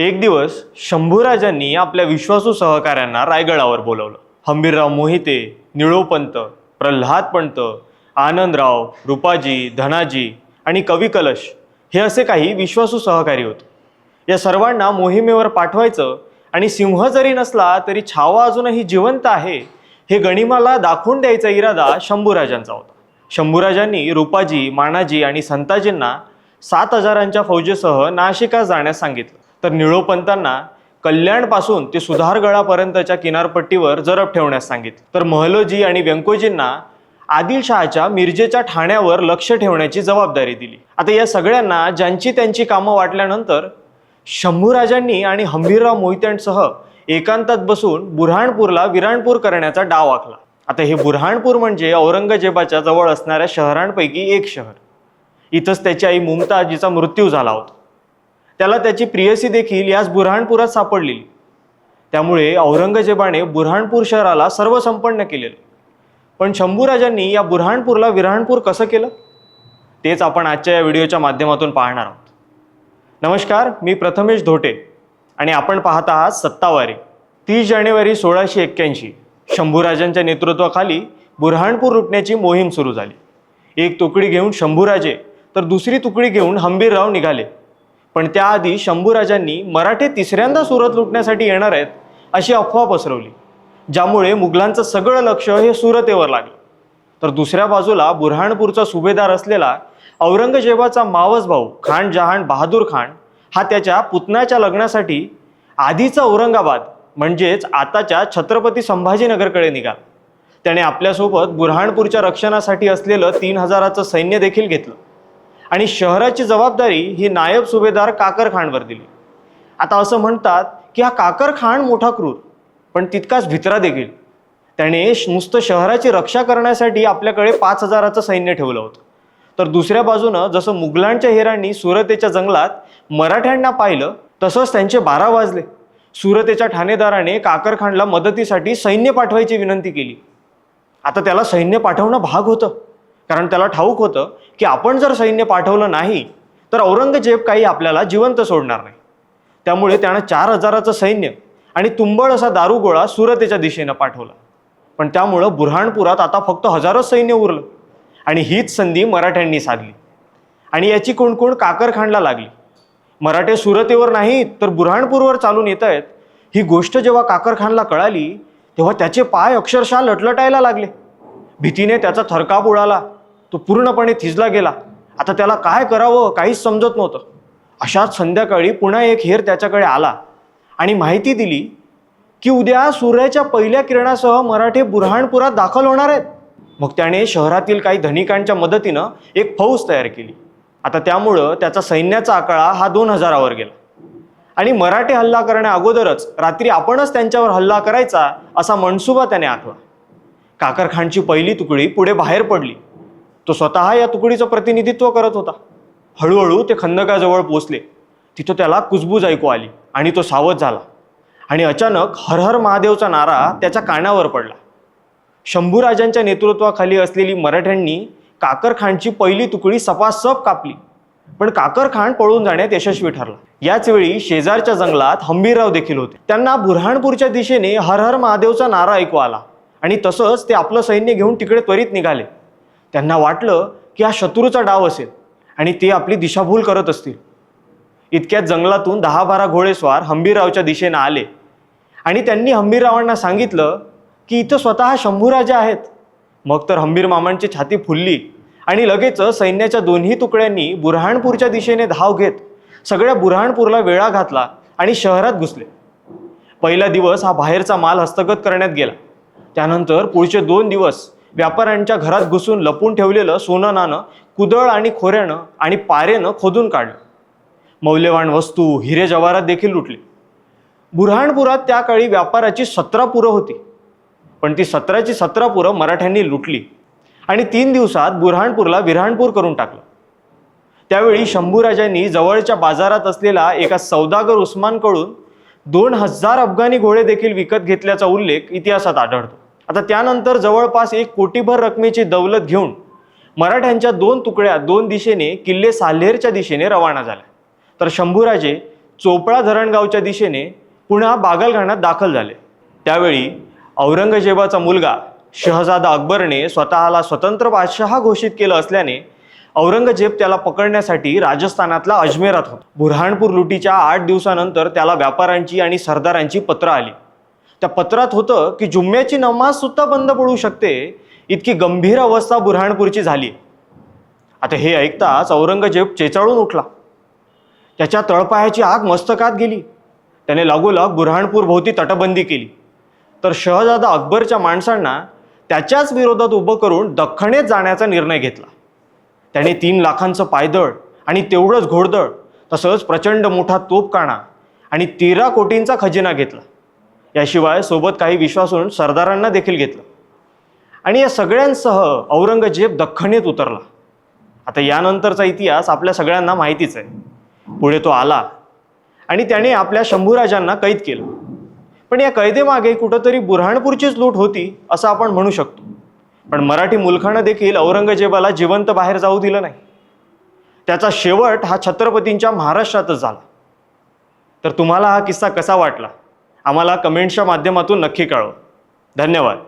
एक दिवस शंभूराजांनी आपल्या विश्वासू सहकाऱ्यांना रायगडावर बोलवलं. हंबीरराव मोहिते निळोपंत प्रल्हाद पंत आनंदराव रुपाजी धनाजी आणि कवी कलश हे असे काही विश्वासू सहकारी होते. या सर्वांना मोहिमेवर पाठवायचं आणि सिंह जरी नसला तरी छावा अजूनही जिवंत आहे हे गणिमाला दाखवून द्यायचा इरादा शंभूराजांचा होता. शंभूराजांनी रुपाजी मानाजी आणि संताजींना सात हजारांच्या फौजेसह नाशिका जाण्यास सांगितलं. तर निळोपंतांना कल्याणपासून ते सुधारगडापर्यंतच्या किनारपट्टीवर जरब ठेवण्यास सांगितले. तर महलोजी आणि व्यंकोजींना आदिलशहाच्या मिरजेच्या ठाण्यावर लक्ष ठेवण्याची जबाबदारी दिली. आता या सगळ्यांना ज्यांची त्यांची कामं वाटल्यानंतर शंभूराजांनी आणि हंबीरराव मोहित्यांसह एकांतात बसून बुऱ्हाणपूरला विराणपूर करण्याचा डाव आखला. आता हे बुऱ्हाणपूर म्हणजे औरंगजेबाच्या जवळ असणाऱ्या शहरांपैकी एक शहर. इथंच त्याची आई मुमताजीचा मृत्यू झाला होता. त्याला त्याची प्रियसी देखील याच बुऱ्हाणपुरात सापडलेली. त्यामुळे औरंगजेबाने बुऱ्हाणपूर शहराला सर्व संपन्न केलेलं. पण शंभूराजांनी या बुऱ्हाणपूरला विरहाणपूर कसं केलं? तेच आपण आजच्या या व्हिडिओच्या माध्यमातून पाहणार आहोत. नमस्कार मी प्रथमेश धोटे आणि आपण पाहत आहात सत्तावारी तीस जानेवारी सोळाशे एक्क्याऐंशी. शंभूराजांच्या नेतृत्वाखाली बुऱ्हाणपूर लुटण्याची मोहीम सुरू झाली. एक तुकडी घेऊन शंभूराजे तर दुसरी तुकडी घेऊन हंबीरराव निघाले. पण त्याआधी शंभूराजांनी मराठे तिसऱ्यांदा सुरत लुटण्यासाठी येणार आहेत अशी अफवा पसरवली ज्यामुळे मुघलांचं सगळं लक्ष हे सुरतेवर लागलं. तर दुसऱ्या बाजूला बुरहाणपूरचा सुभेदार असलेला औरंगजेबाचा मावस भाऊ खान जहान बहादूर खान हा त्याच्या पुतण्याच्या लग्नासाठी आधीचा औरंगाबाद म्हणजेच आताच्या छत्रपती संभाजीनगरकडे निघाला. त्याने आपल्यासोबत बुरहाणपूरच्या रक्षणासाठी असलेलं तीन हजाराचं सैन्य देखील घेतलं. आणि शहराची जबाबदारी ही नायब सुभेदार काकर खानवर दिली. आता असं म्हणतात की हा काकर खान मोठा क्रूर पण तितकाच भित्रा देखील. त्याने नुसतं शहराची रक्षा करण्यासाठी आपल्याकडे पाच हजाराचं सैन्य ठेवलं होतं. तर दुसऱ्या बाजूनं जसं मुघलांच्या हेरांनी सुरतेच्या जंगलात मराठ्यांना पाहिलं तसंच त्यांचे बारा वाजले. सुरतेच्या ठाणेदाराने काकर खानला मदतीसाठी सैन्य पाठवायची विनंती केली. आता त्याला सैन्य पाठवणं भाग होतं. कारण त्याला ठाऊक होतं की आपण जर सैन्य पाठवलं नाही तर औरंगजेब काही आपल्याला जिवंत सोडणार नाही. त्यामुळे त्यानं चार हजाराचं सैन्य आणि तुंबळ असा दारुगोळा सुरतेच्या दिशेनं पाठवला. पण त्यामुळं बुऱ्हाणपुरात आता फक्त हजारोच सैन्य उरलं आणि हीच संधी मराठ्यांनी साधली. आणि याची कोणकोण काकरखांडला लागली. मराठे सुरतेवर नाहीत तर बुऱ्हाणपूरवर चालून येत आहेत ही गोष्ट जेव्हा काकरखानला कळाली तेव्हा त्याचे पाय अक्षरशः लटलटायला लागले. भीतीने त्याचा थरकाप उडाला. तो पूर्णपणे थिजला गेला. आता त्याला काय करावं काहीच समजत नव्हतं. अशाच संध्याकाळी पुन्हा एक हेर त्याच्याकडे आला आणि माहिती दिली की उद्या सूर्याच्या पहिल्या किरणासह मराठे बुऱ्हाणपुरात दाखल होणार आहेत. मग त्याने शहरातील काही धनिकांच्या मदतीनं एक फौज तयार केली. आता त्यामुळं त्याचा सैन्याचा आकडा हा दोन हजारावर गेला. आणि मराठे हल्ला करण्या अगोदरच रात्री आपणच त्यांच्यावर हल्ला करायचा असा मनसुबा त्याने आखला काकरखानची पहिली तुकडी पुढे बाहेर पडली. तो स्वतः या तुकडीचं प्रतिनिधित्व करत होता. हळूहळू ते खंदकाजवळ पोचले तिथं त्याला कुजबूज ऐकू आली आणि तो सावध झाला. आणि अचानक हरहर महादेवचा नारा त्याच्या कानावर पडला. शंभूराजांच्या नेतृत्वाखाली असलेली मराठ्यांनी काकरखानची पहिली तुकडी सपासप कापली. पण काकरखान पळून जाण्यात यशस्वी ठरला. याच वेळी शेजारच्या जंगलात हंबीरराव देखील होते. त्यांना बुऱ्हाणपूरच्या दिशेने हरहर महादेवचा नारा ऐकू आला. आणि तसंच ते आपलं सैन्य घेऊन तिकडे त्वरित निघाले. त्यांना वाटलं की हा शत्रूचा डाव असेल आणि ते आपली दिशाभूल करत असतील. इतक्यात जंगलातून दहा बारा घोडेस्वार हंबीररावच्या दिशेनं आले. आणि त्यांनी हंबीररावांना सांगितलं की इथं स्वतः शंभूराजे आहेत. मग तर हंबीर मामांची छाती फुलली आणि लगेच सैन्याच्या दोन्ही तुकड्यांनी बुरहाणपूरच्या दिशेने धाव घेत सगळ्या बुरहाणपूरला वेळा घातला आणि शहरात घुसले. पहिला दिवस हा बाहेरचा माल हस्तगत करण्यात गेला. त्यानंतर पुढचे दोन दिवस व्यापाऱ्यांच्या घरात घुसून लपून ठेवलेलं सोनं नाणं कुदळ आणि खोऱ्यानं आणि पारेनं खोदून काढलं. मौल्यवान वस्तू हिरे जवारात देखील लुटले. बुऱ्हाणपुरात त्या काळी व्यापाराची सतरा पुरं होती. पण ती सतराची सतरा पुरं मराठ्यांनी लुटली आणि तीन दिवसात बुऱ्हाणपूरला विऱ्हाणपूर करून टाकलं. त्यावेळी शंभूराजांनी जवळच्या बाजारात असलेला एका सौदागर उस्मानकडून दोन हजार अफगाणी घोडे देखील विकत घेतल्याचा उल्लेख इतिहासात आढळतो. आता त्यानंतर जवळपास एक कोटीभर रकमेची दौलत घेऊन मराठ्यांच्या दोन तुकड्या दोन दिशेने किल्ले साल्हेरच्या दिशेने रवाना झाल्या तर शंभूराजे चोपळा धरणगावच्या दिशेने पुन्हा बागलगाणात दाखल झाले. त्यावेळी औरंगजेबाचा मुलगा शहजादा अकबरने स्वतःला स्वतंत्र बादशहा घोषित केलं असल्याने औरंगजेब त्याला पकडण्यासाठी राजस्थानातला अजमेरात होता. बुरहाणपूर लुटीच्या आठ दिवसानंतर त्याला व्यापाऱ्यांची आणि सरदारांची पत्र आली. त्या पत्रात होतं की जुम्म्याची नमाजसुद्धा बंद पडू शकते. इतकी गंभीर अवस्था बुरहाणपूरची झाली. आता हे ऐकताच औरंगजेब चेचाळून उठला. त्याच्या तळपायाची आग मस्तकात गेली. त्याने लागोलाग बुरहाणपूर भोवती तटबंदी केली. तर शहजादा अकबरच्या माणसांना त्याच्याच विरोधात उभं करून दख्खनेत जाण्याचा निर्णय घेतला. त्याने तीन लाखांचं पायदळ आणि तेवढंच घोडदळ तसंच प्रचंड मोठा तोपकाणा आणि तेरा कोटींचा खजिना घेतला. याशिवाय सोबत काही विश्वासून सरदारांना देखील घेतलं. आणि या सगळ्यांसह औरंगजेब दख्खनेत उतरला. आता यानंतरचा इतिहास आपल्या सगळ्यांना माहितीच आहे. पुढे तो आला. आणि त्याने आपल्या शंभूराजांना कैद केलं. पण या कैदेमागे कुठंतरी बुऱ्हाणपूरचीच लूट होती असं आपण म्हणू शकतो. पण मराठी मुलखानं देखील औरंगजेबाला जिवंत बाहेर जाऊ दिलं नाही. त्याचा शेवट हा छत्रपतींच्या महाराष्ट्रातच झाला. तर तुम्हाला हा किस्सा कसा वाटला? आम्हाला कमेंट्सच्या माध्यमातून नक्की कळव. धन्यवाद.